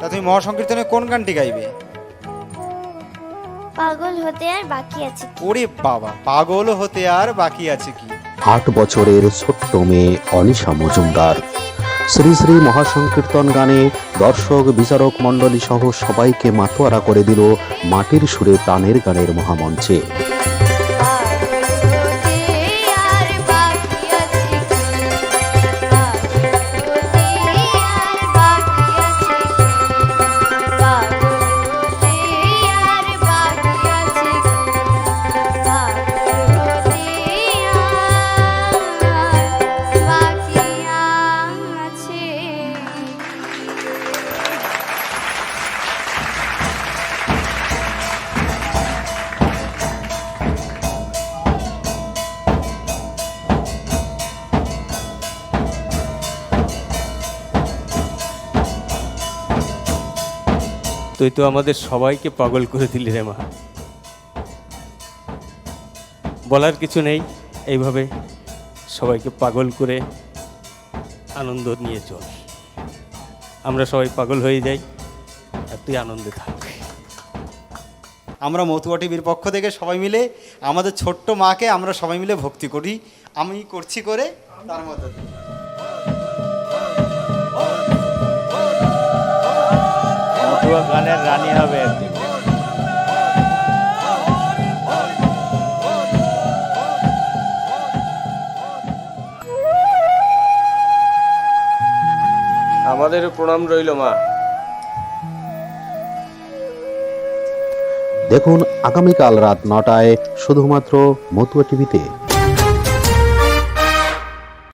তা তুমি মহাসংকীর্তনে কোন গানটি গাইবে? পাগল হতে আর বাকি আছে কি? ওরে বাবা পাগল হতে আর বাকি আছে কি? আট বছরের ছোট্ট মেয়ে অনিশা মজুমদার। শ্রী শ্রী মহাসংকীর্তন গানে দর্শক বিচারক মণ্ডলী সহ সবাইকে মাতোয়ারা করে দিল মাটির সুরে প্রাণের গানের মহামঞ্চে। তুই তো আমাদের সবাইকে পাগল করে দিলি রে মা। বলার কিছু নেই, এইভাবে সবাইকে পাগল করে আনন্দ নিয়ে চল। আমরা সবাই পাগল হয়ে যাই আর তুই আনন্দে থাক। আমরা মতুয়া টিভির পক্ষ থেকে সবাই মিলে আমাদের ছোট্ট মাকে আমরা সবাই মিলে ভক্তি করি। আমি করছি করে তার মধ্যে দিয়ে। গানের রানী হবে একদিন আমাদের প্রণাম রইল মা দেখুন আগামীকাল রাত নটায় শুধুমাত্র মতুয়া টিভিতে